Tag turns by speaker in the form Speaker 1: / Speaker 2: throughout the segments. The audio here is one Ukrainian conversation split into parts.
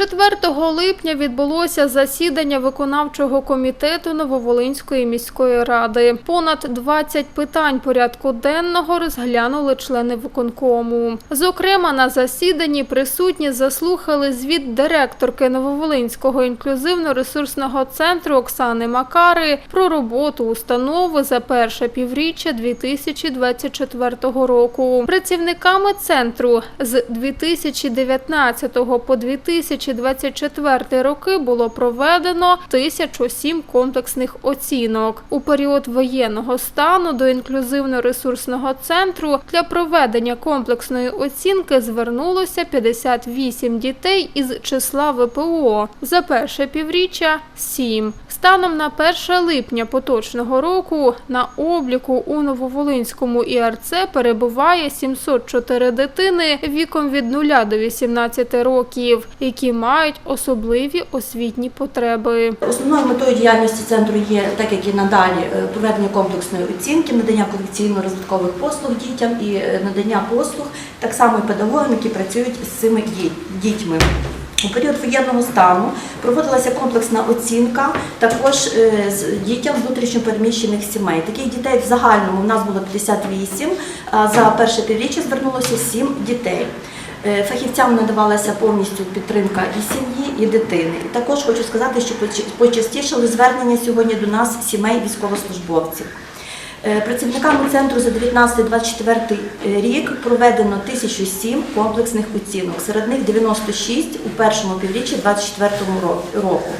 Speaker 1: 4 липня відбулося засідання виконавчого комітету Нововолинської міської ради. Понад 20 питань порядку денного розглянули члени виконкому. Зокрема, на засіданні присутні заслухали звіт директорки Нововолинського інклюзивно-ресурсного центру Оксани Макари про роботу установи за перше півріччя 2024 року. Працівниками центру з 2019 по 2024 роки було проведено 1007 комплексних оцінок. У період воєнного стану до інклюзивно-ресурсного центру для проведення комплексної оцінки звернулося 58 дітей із числа ВПО. За перше півріччя – 7. Станом на 1 липня поточного року на обліку у Нововолинському ІРЦ перебуває 704 дитини віком від 0 до 18 років, які мають особливі освітні потреби.
Speaker 2: Основною метою діяльності центру є, так як і надалі, е, проведення комплексної оцінки, надання колекційно-розвиткових послуг дітям і е, надання послуг так само і педагогам, які працюють з цими дітьми. У період воєнного стану проводилася комплексна оцінка також е, дітям з внутрішньопереміщених сімей. Таких дітей в загальному у нас було 58, а за перше півріччя звернулося 7 дітей. Е, Фахівцям надавалася повністю підтримка і сім'ї, і дитини. І також хочу сказати, що поч- почастішали звернення сьогодні до нас сімей військовослужбовців. Е, Працівниками центру за 19-24 рік проведено 1007 комплексних оцінок, серед них 96 у першому півріччі 2024 року.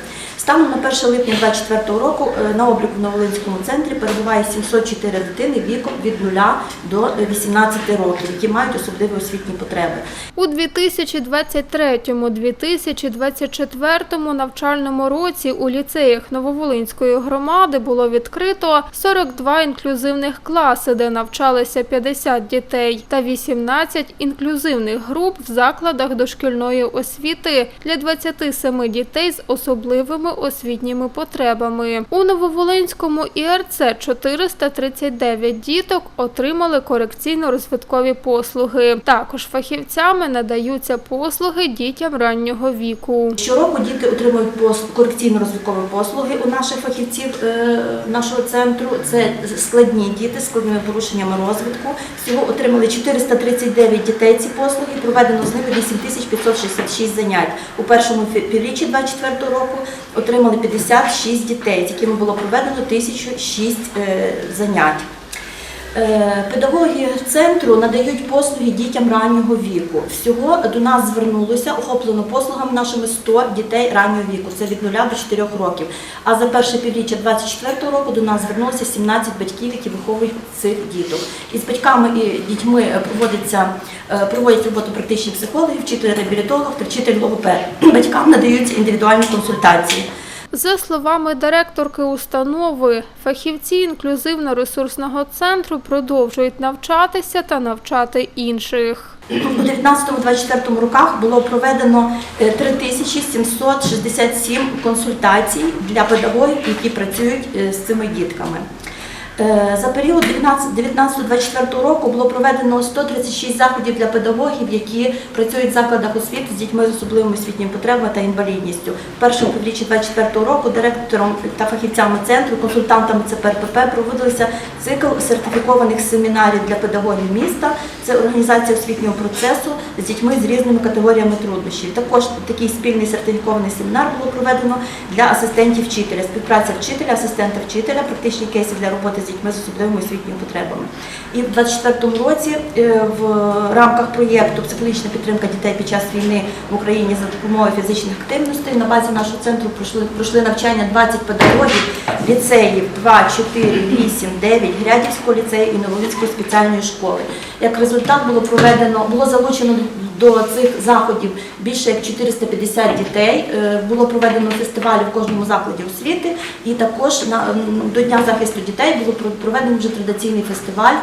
Speaker 2: Станом на 1 липня 2024 року е, на обліку в Новолинському центрі перебуває 704 дитини віком від 0 до 18 років, які мають особливі освітні потреби.
Speaker 1: У 2023-2024 навчальному році у ліцеях Нововолинської громади було відкрито 42 інклюзивних класи, де навчалися 50 дітей, та 18 інклюзивних груп в закладах дошкільної освіти для 27 дітей з особливими освітніми потребами. У Нововолинському ІРЦ 439 діток отримали корекційно-розвиткові послуги. Також фахівцями надаються послуги дітям раннього віку.
Speaker 2: Щороку діти отримують корекційно-розвиткові послуги у наших фахівців е, нашого центру. Це складні діти з складними порушеннями розвитку. Всього отримали 439 дітей ці послуги. Проведено з ними 8566 занять. У першому півріччі 2024 року отримали 56 дітей, з якими було проведено 1006 е, занять. Е, Педагоги центру надають послуги дітям раннього віку. Всього до нас звернулося охоплено послугами нашими 100 дітей раннього віку. Це від 0 до 4 років. А за перше півріччя 24 року до нас звернулося 17 батьків, які виховують цих діток. Із батьками і дітьми проводиться е, проводять роботу практичні психологи, вчитель реабілітолог та вчитель логопед. Батькам надаються індивідуальні консультації.
Speaker 1: За словами директорки установи, фахівці інклюзивно-ресурсного центру продовжують навчатися та навчати інших.
Speaker 2: У 19-24 роках було проведено е, 3767 консультацій для педагогів, які працюють е, з цими дітками. Е, За період 19-24 року було проведено 136 заходів для педагогів, які працюють в закладах освіти з дітьми з особливими освітніми потребами та інвалідністю. В першому півріччі 24 року директором та фахівцями центру, консультантами ЦПРПП проводилися цикл сертифікованих семінарів для педагогів міста. Це організація освітнього процесу з дітьми з різними категоріями труднощів. Також такий спільний сертифікований семінар було проведено для асистентів вчителя, співпраця вчителя, асистента вчителя, практичні кейси для роботи з дітьми з особливими освітніми потребами. І в 24 році е, в рамках проєкту Психологічна підтримка дітей під час війни в Україні за допомогою фізичних активностей на базі нашого центру пройшли, пройшли навчання 20 педагогів ліцеїв 2, 4, 8, 9, Грядівського ліцею і Новолицької спеціальної школи. Як результат було проведено, було залучено до цих заходів більше як 450 дітей. Е, Було проведено фестивалі в кожному закладі освіти, і також до Дня захисту дітей було про- проведено вже традиційний фестиваль